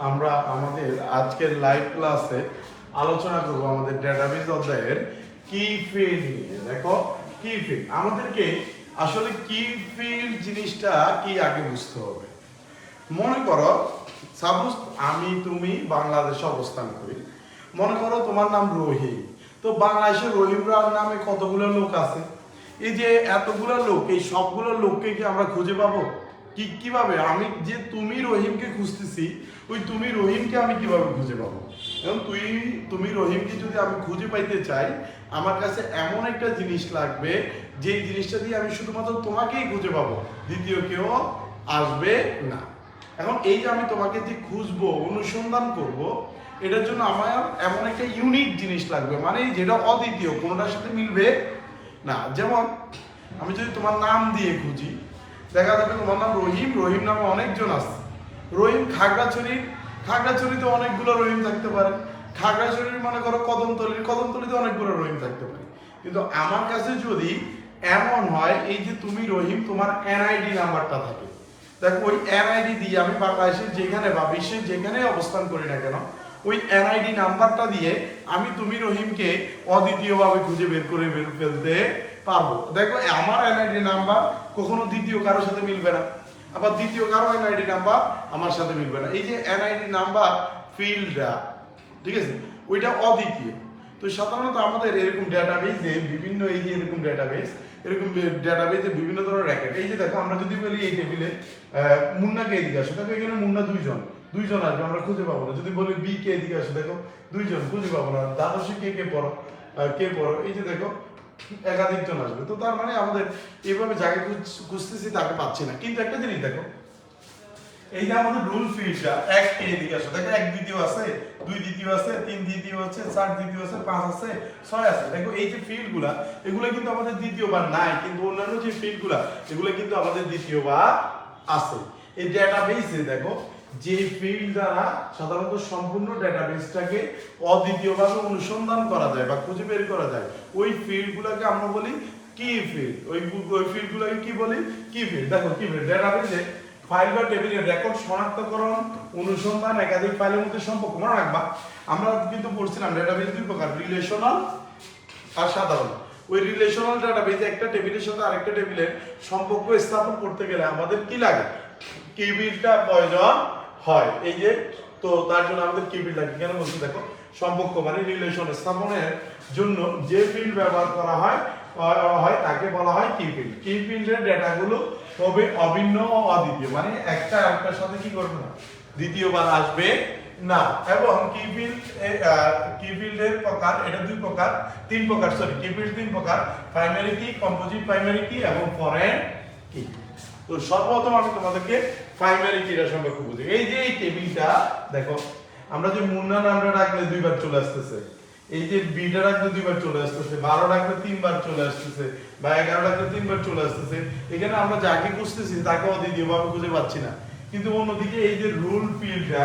আমরা আমাদের আজকের লাইভ ক্লাসে আলোচনা করব আমাদের ডেটাবেস অধ্যায়ের কি ফিল্ড নিয়ে। দেখো কি ফিল্ড আমাদেরকে আসলে কি ফিল্ড জিনিসটা কি আগে বুঝতে হবে? মনে করো সাপোজ আমি, তুমি বাংলাদেশে অবস্থান করি। মনে করো তোমার নাম রহিম। তো বাংলাদেশে রহিম রাম নামে কতগুলো লোক আছে? এই যে এতগুলো লোক, এই সবগুলো লোককে কি আমরা খুঁজে পাবো? কি, কীভাবে? আমি যে তুমি রহিমকে খুঁজতেছি, ওই তুমি রহিমকে আমি কীভাবে খুঁজে পাবো? এবং তুই, তুমি রহিমকে যদি আমি খুঁজে পাইতে চাই, আমার কাছে এমন একটা জিনিস লাগবে যে জিনিসটা দিয়ে আমি শুধুমাত্র তোমাকেই খুঁজে পাবো। দ্বিতীয় কেউ আসবে না। এখন এই যে আমি তোমাকে যে খুঁজবো, অনুসন্ধান করব, এটার জন্য আমার এমন একটা ইউনিক জিনিস লাগবে। মানে যেটা অদ্বিতীয়, কোনোটার সাথে মিলবে না। যেমন, আমি যদি তোমার নাম দিয়ে খুঁজি দেখা যাবে তোমার নাম রহিম রহিম নামে অনেকজন আছে। রহিম খাগড়াছড়ির খাগড়াছড়িতে অনেকগুলো রহিম থাকতে পারে। খাগড়াছড়ির মনে করো কদমতলির, কদমতলিতে অনেকগুলো রহিম থাকতে পারে। কিন্তু আমার কাছে যদি এমন হয়, এই যে তুমি রহিম, তোমার এনআইডি নাম্বারটা থাকে। দেখো, ওই এনআইডি দিয়ে আমি বাংলাদেশে যেখানে বা বিশ্বের যেখানে অবস্থান করি না কেন, ওই এনআইডি নাম্বারটা দিয়ে আমি তুমি রহিমকে অদ্বিতীয়ভাবে খুঁজে বের করে বের ফেলতে পারব। দেখো, আমার এনআইডি নাম্বার কখনো দ্বিতীয় কারোর সাথে মিলবে না। আবার দ্বিতীয় কারও এনআইডি নাম্বার আমার সাথে মিলবে না। এই যে এনআইডি নাম্বার ফিল্ডটা, ঠিক আছে? ওইটা অদ্বিতীয়। তো সাধারণত আমাদের এরকম ডেটাবেসে বিভিন্ন এই যে এরকম ডেটাবেস এরকম ডেটাবেসে বিভিন্ন ধরনের র্যাকেট এই যে দেখো, আমরা যদি বলি এই টেবিলে মুন্নাকে এদিকে আসো। দেখো, এখানে মুন্না দুইজন। দুইজন আসবে, আমরা খুঁজে পাবো না। যদি বলি বি কে এদিকে আসো, দেখো, দুইজন খুঁজে পাবো না। দ্বাদশে কে কে পড়ো? কে পড়ো? এই যে দেখো একাধিক জন আসবে। তো তার মানে আমাদের এইভাবে যাকে খুঁজতেছি তাকে পাচ্ছি না। কিন্তু একটা জিনিস দেখো, এই যে আমাদের রুল ফিল্ডটা এক এদিকে আসো। দেখো, এক দ্বিতীয় আছে, দুই দ্বিতীয় আছে, তিন দ্বিতীয় আছে, চার দ্বিতীয় আছে, পাঁচ আছে, ছয় আছে। দেখো, এই যে ফিল্ডগুলা এগুলো কিন্তু আমাদের দ্বিতীয়বার নাই, কিন্তু অন্যান্য যে ফিল্ডগুলা এগুলো কিন্তু আমাদের দ্বিতীয়বার আছে। এই ডেটাবেসে দেখো যে ফিল্ড দ্বারা সাধারণত সম্পূর্ণ ডেটাবেসটাকে অদ্বিতীয়ভাবে অনুসন্ধান করা যায় বা খুঁজে বের করা যায়, ওই ফিল্ডগুলোকে আমরা বলি কি ফিল্ড ওই ওই ফিল্ডগুলোকে কি বলি? কি ফিল্ড দেখো, কি ফিল্ড ডেটাবেসে ফাইল বা টেবিলের রেকর্ড শনাক্তকরণ, অনুসন্ধান, একাধিক ফাইলের মধ্যে সম্পর্ক, মনে রাখবা, আমরা কিন্তু পড়ছিলাম ডেটাবেস দুই প্রকার রিলেশনাল আর সাধারণ। ওই রিলেশনাল ডাটাবেসে একটা টেবিলের সাথে আরেকটা টেবিলের সম্পর্ক স্থাপন করতে গেলে আমাদের কি লাগে? কিবিলটা প্রয়োজন? হয়। এই যে, তো তার জন্য আমাদের কিবিল লাগে? কেন বলছি? দেখো, সম্পর্ক মানে রিলেশন স্থাপনের জন্য যে ফিল্ড ব্যবহার করা হয় হয়, তাকে বলা হয় কি ফিল্ড কি ফিল্ডের ডেটাগুলো হবে অভিন্ন ও অদ্বিতীয়? মানে একটা আরেকটার সাথে কি করবে না দ্বিতীয়বার আসবে না। এবং কি ফিল্ড কি ফিল্ডের প্রকার, এটা দুই প্রকার, তিন প্রকার সরি কি ফিল্ড তিন প্রকার প্রাইমারি কি কম্পোজিট প্রাইমারি কি, এবং ফরেন কি? তো সর্বপ্রথম আমি তোমাদেরকে প্রাইমারি কিটা সম্পর্কে বুঝি। এই যে এই টেবিলটা দেখো, আমরা যে মুন্না নামটা রাখলে দুইবার চলে আসতেছে। এই যে বিটা রাখলে দুইবার চলে আসতেছে, বারো রাখলে তিনবার চলে আসতেছে, বা এগারো রাখলে তিনবার চলে আসতেছে, এখানে আমরা যাকে খুঁজতেছি তাকে অদ্বিতীয় ভাবে খুঁজে পাচ্ছি না। কিন্তু অন্যদিকে এই যে রুল ফিল্ডটা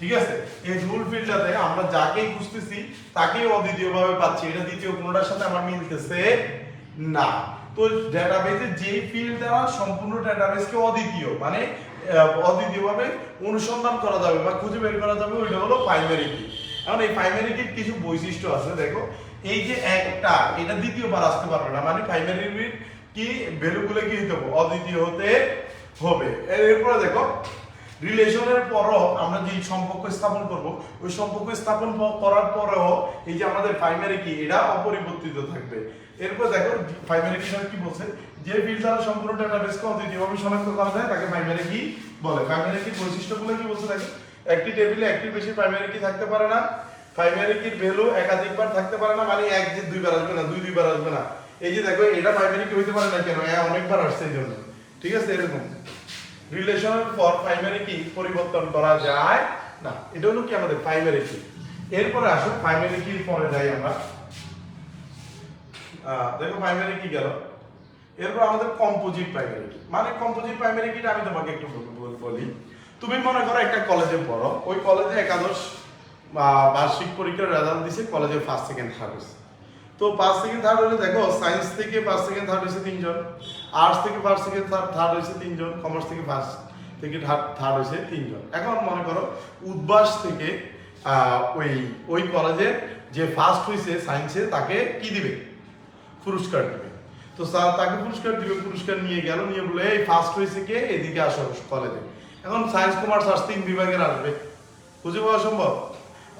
ঠিক আছে? এই রুল ফিল্ডটাতে আমরা যাকেই খুঁজতেছি, তাকেই অদ্বিতীয় ভাবে পাচ্ছি। এটা দ্বিতীয় কোনটার সাথে আমার মিলতেছে না। তো ডেটাবেসে যে ফিল্ড দ্বারা সম্পূর্ণ ডেটাবেসকে অদ্বিতীয় মানে অদ্বিতীয়ভাবে অনুসন্ধান করা যাবে বা খুঁজে বের করা যাবে, ওইটা হলো প্রাইমারি কি এখন এই প্রাইমারি কিছু বৈশিষ্ট্য আছে, দেখো। এই যে একটা, এটা দ্বিতীয়বার আসতে পারবে না মানে প্রাইমারি কি ভ্যালুগুলো কি হতে হবে? অদ্বিতীয় হতে হবে। এরপরে দেখো রিলেশনের পরও আমরা যে সম্পর্ক স্থাপন করব, ওই সম্পর্ক স্থাপন করার পরেও এই যে আমাদের প্রাইমারি কি এটা অপরিবর্তিত থাকবে। এরপর দেখো প্রাইমারি কি কি বলছে? যে ফিল্ড দ্বারা সম্পূর্ণ ডেটাবেসকে অদ্বিতীয়ভাবে শনাক্ত করা যায়, তাকে প্রাইমারি কি বলে। প্রাইমারি কি বৈশিষ্ট্যগুলো কি বলছে দেখো? একটি টেবিলে একটি বেশি প্রাইমারি কি থাকতে পারে না। প্রাইমারি কির ভ্যালু একাধিকবার থাকতে পারে না মানে এক যে দুইবার আসবে না, দুই দুইবার আসবে না। এই যে দেখো, এটা প্রাইমারি কি হইতে পারে না কেন? অনেকবার আসছে এই জন্য। ঠিক আছে, এরকম। রিলেশনের ফর প্রাইমারি কি পরিবর্তন করা যায় না। এটা হলো কি আমাদের প্রাইমারি কি? এরপরে আসো প্রাইমারি কি পরে যাই আমরা। দেখো প্রাইমারি কি গেল? এরপর আমাদের কম্পোজিট প্রাইমারি মানে কম্পোজিট প্রাইমারি কিটা আমি তোমাকে একটু বলি তুমি মনে করো একটা কলেজে পড়ো, ওই কলেজে একাদশ বার্ষিক পরীক্ষার রেজাল্ট দিছে কলেজে ফার্স্ট সেকেন্ড থার্ড হয়েছে তো ফার্স্ট সেকেন্ড থার্ড হলে দেখো সায়েন্স থেকে ফার্স্ট সেকেন্ড থার্ড হয়েছে তিনজন আর্টস থেকে ফার্স্ট সেকেন্ড থার্ড থার্ড হয়েছে তিনজন কমার্স থেকে ফার্স্ট থেকে থার্ড থার্ড হয়েছে তিনজন। এখন মনে করো, উদ্বাস থেকে ওই ওই কলেজের যে ফার্স্ট হয়েছে সায়েন্সে তাকে কি দিবে? পুরস্কার দিবে। তো স্যার তাকে পুরস্কার দিবে, পুরস্কার নিয়ে গেল, নিয়ে বলে, এই ফার্স্ট হয়েছে কে? এদিকে আসো কলেজে। এখন সায়েন্স কমার্স আর্টস তিন বিভাগের আসবে। খুঁজে পাওয়া সম্ভব?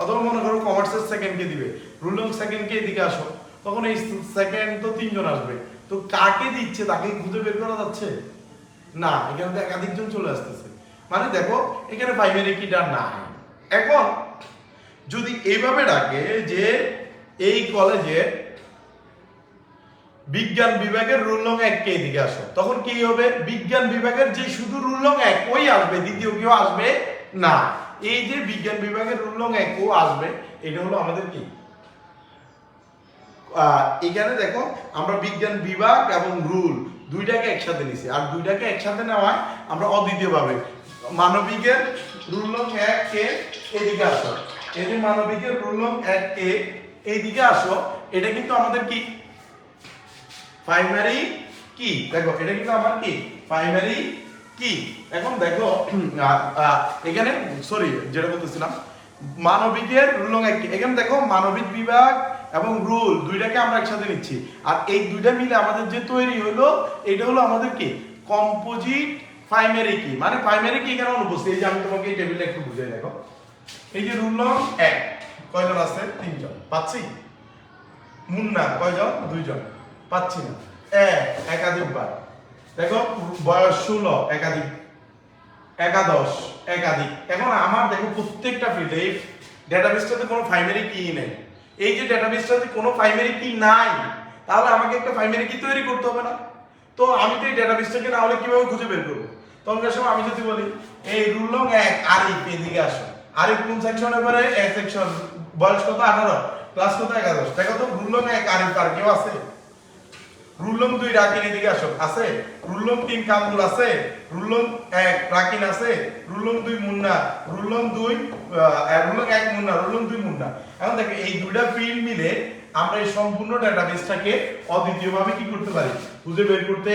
অথবা মনে করো কমার্সের সেকেন্ডকে দিবে রুলং সেকেন্ডকে এদিকে আসো, তখন এই সেকেন্ড তো তিনজন আসবে। তো কাকে দিচ্ছে? তাকে খুঁজে বের করা যাচ্ছে? না, এখানে তো একাধিকজন চলে আসতেছে। মানে দেখো, এখানে প্রাইমারি কিটা না এখন যদি এইভাবে ডাকে যে এই কলেজে বিজ্ঞান বিভাগের রুল নং এক কে এদিকে আসো। তখন কি হবে? বিজ্ঞান বিভাগের যে শুধু রুল নং এক, ওই আসবে, দ্বিতীয় কেউ আসবে না। এই যে বিজ্ঞান বিভাগের রুল নং এক, ও আসবে, এটা হলো আমাদের কি? এখানে দেখো, আমরা বিজ্ঞান বিভাগ এবং রুল দুইটাকে একসাথে নিছি। আর দুইটাকে একসাথে নেওয়ায় আমরা অদ্বিতীয় ভাবে মানবিকের রুল নং এক কে এদিকে আসো। এই যে মানবিকের রুল নং এক কে এইদিকে আসো, এটা কিন্তু আমাদের কি প্রাইমারি কি দেখো, এটা কিন্তু আমার কি প্রাইমারি কি এখন দেখো এখানে সরি যেটা বলতেছিলাম, মানবিকের রুল এখানে দেখো, মানবিক বিভাগ এবং রুল, দুইটাকে আমরা একসাথে নিচ্ছি। আর এই দুইটা মিলে আমাদের যে তৈরি হলো, এটা হলো আমাদের কি কম্পোজিট প্রাইমারি কি মানে প্রাইমারি কি এখানে অনুপস্থিত। এই যে আমি তোমাকে এই টেবিলটা একটু বুঝিয়ে দেখো। এই যে রুল নং এক, কয়জন আছে? তিনজন। পাচ্ছি? মুন্না, কয়জন? দুইজন। পাচ্ছি না। এক একাধিকবার দেখো, বয়স ষোলো, একাধিক। একাদশ, একাধিক। এখন আমার দেখো প্রত্যেকটা ফিল্ডে এই ডেটাবেসটাতে কোনো প্রাইমারি কি নেই। এই যে ডেটাবেসটাতে কোনো প্রাইমারি কি নাই, তাহলে আমাকে একটা প্রাইমারি কি তৈরি করতে হবে না। তো আমি তো এই ডেটাবেসটাকে না হলে কীভাবে খুঁজে বের করব? তখন সময় আমি যদি বলি, এই রুল নং এক আরিফ এদিকে আসো। আরিফ কোন সেকশনে পড়ে এক সেকশন বয়স কত? আঠারো। ক্লাস কত? একাদশ। দেখো তো রুল নং এক আরিফ আর কেউ আছে? রুলম দুই রাকিন এদিকে আসো। আছে? রুলম তিন কামরুল আছে? রুলম এক রাকিন আছে? রুলম দুই মুন্না। রুলম দুই রুলম এক মুন্না, রুলম দুই মুন্না। এখন দেখো, এই দুইটা ফিল্ড মিলে আমরা এই সম্পূর্ণ ডাটাবেসটাকে অদ্বিতীয়ভাবে কি করতে পারি? খুঁজে বের করতে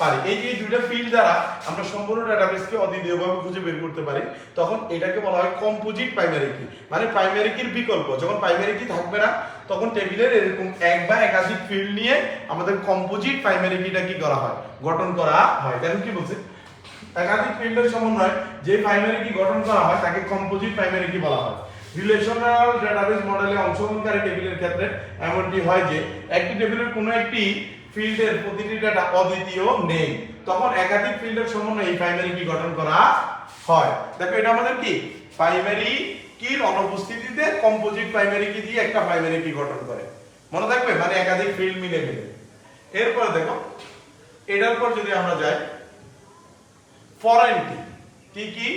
পারি। এই যে দুইটা ফিল্ড দ্বারা আমরা সম্পূর্ণ ডাটাবেসকে অদ্বিতীয়ভাবে খুঁজে বের করতে পারি, তখন এটাকে বলা হয় কম্পোজিট প্রাইমারি কি মানে প্রাইমারি কির বিকল্প। যখন প্রাইমারি কি থাকবে না, তখন টেবিলের এরকম এক বা একাধিক ফিল্ড নিয়ে আমাদের কম্পোজিট প্রাইমারি কিটা কি করা হয়? গঠন করা হয়। দেখুন কি বলছে? একাধিক ফিল্ডের সমন্বয় যে প্রাইমারি কি গঠন করা হয়, তাকে কম্পোজিট প্রাইমারি কি বলা হয়। রিলেশনাল ডেটাবেস মডেলে অংশগ্রহণকারী টেবিলের ক্ষেত্রে এমনটি হয় যে, একটি টেবিলের কোনো একটি ফিল্ডের প্রতিটি ডাটা অদ্বিতীয় নেই। তখন একাধিক ফিল্ডের সমন্বয়ে এই প্রাইমারি কি গঠন করা হয়? দেখো, এটা আমাদের কি? প্রাইমারি কির অনুপস্থিতিতে কম্পোজিট প্রাইমারি কি দিয়ে একটা প্রাইমারি কি গঠন করে? মনে থাকবে? মানে একাধিক ফিল্ড মিলে মিলে। এরপর দেখো, এটার পর যদি আমরা যাই ফরেন কি কি কি?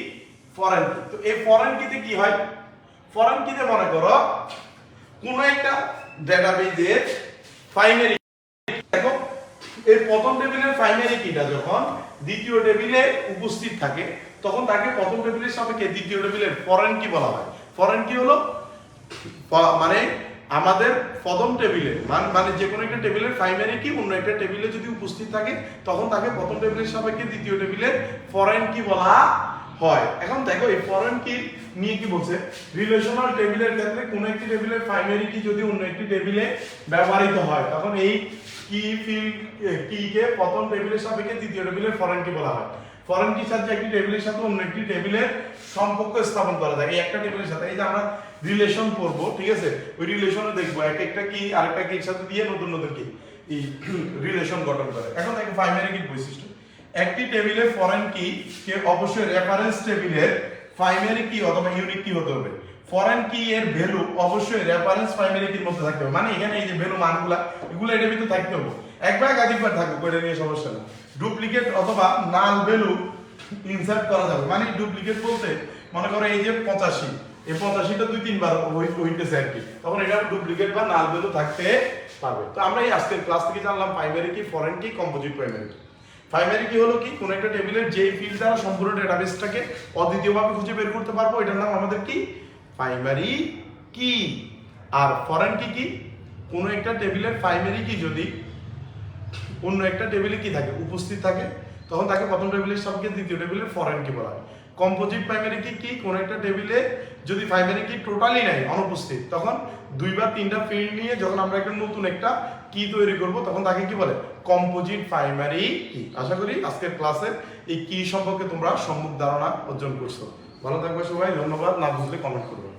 ফরেন কি তো এই ফরেন কিতে কি হয়? ফরেন কিতে মনে করো, কোন একটা ডেটাবেজের প্রাইমারি এই প্রথম টেবিলের ফাইনালি কিটা যখন দ্বিতীয় টেবিলে উপস্থিত থাকে, তখন তাকে প্রথম টেবিলের সাপেক্ষে দ্বিতীয় টেবিলের ফরেন কি বলা হয়। ফরেন কি হলো মানে আমাদের প্রথম টেবিলে মানে মানে যে কোনো একটা টেবিলের প্রাইমারি কি অন্য একটা টেবিলে যদি উপস্থিত থাকে, তখন তাকে প্রথম টেবিলের সাপেক্ষে দ্বিতীয় টেবিলের ফরেন কি বলা হয়। এখন দেখো, এই ফরেন কি নিয়ে কি বলছে? রিলেশনাল টেবিলের ক্ষেত্রে কোনো একটি টেবিলের প্রাইমারি কি যদি অন্য একটি টেবিলে ব্যবহৃত হয়, তখন এই কি ফিল্ড কি কে প্রথম টেবিলের সাপেক্ষে দ্বিতীয় টেবিলের ফরেন কি বলা হয়। ফরেন কি সাথে একটি টেবিলের সাথে অন্য একটি টেবিলের সম্পর্ক স্থাপন করা যায়। এই একটা টেবিলের সাথে, এই যে আমরা রিলেশন করব, ঠিক আছে? ওই রিলেশনে দেখব, এক একটা কি আরেকটা কি সাথে দিয়ে নতুন নতুন কি রিলেশন গঠন করে। এখন দেখো প্রাইমারি কি বৈশিষ্ট্য। একটি টেবিলের ফরেন কি কে অবশ্যই রেফারেন্স টেবিলের প্রাইমারি কি অথবা ইউনিক কি হতে হবে। ফরেন কি এর ভ্যালু অবশ্যই রেফারেন্স প্রাইমারি কির মধ্যে থাকতে হবে। মানে এখানে এই যে ভ্যালু মানগুলা, এগুলো এটার ভিতরে থাকতে হবে। একবার একাধিকবার থাকবে এটা নিয়ে সমস্যা না ডুপ্লিকেট অথবা নাল ভ্যালু ইনসার্ট করা যাবে। মানে ডুপ্লিকেট বলতে, মনে করো এই যে পঁচাশি, এই পঁচাশিটা দুই তিনবার হই- হইতেছে আর কি। তখন এটা ডুপ্লিকেট বা নাল ভ্যালু থাকতে পারবে। তো আমরা এই আজকের ক্লাস থেকে জানলাম প্রাইমারি কি ফরেন কি কম্পোজিট প্রাইমারি প্রাইমারি কি হলো কি? কোন একটা টেবিলের যেই ফিল্ড দ্বারা সম্পূর্ণ ডেটাবেসটাকে অদ্বিতীয়ভাবে খুঁজে বের করতে পারব, এটার নাম আমাদের কি? প্রাইমারি কি আর ফরেন কি কি? কোন একটা টেবিলের প্রাইমারি কি যদি অন্য একটা টেবিলে কি থাকে? উপস্থিত থাকে, তখন তাকে প্রথম টেবিলের সবকে দ্বিতীয় টেবিলের ফরেন কি বলা হয়। কম্পোজিট প্রাইমারি কি কি কোন একটা টেবিলে যদি প্রাইমারি কি টোটালি নাই, অনুপস্থিত, তখন দুই বা তিনটা ফিল্ড নিয়ে যখন আমরা একটা নতুন একটা কি তৈরি করব, তখন তাকে কি বলে? কম্পোজিট প্রাইমারি কি আশা করি আজকের ক্লাসে এই কি সম্পর্কে তোমরা সম্মুখ ধারণা অর্জন করছ। ভালো থাকবে সবাই, ধন্যবাদ। না বুঝলে কমেন্ট করবে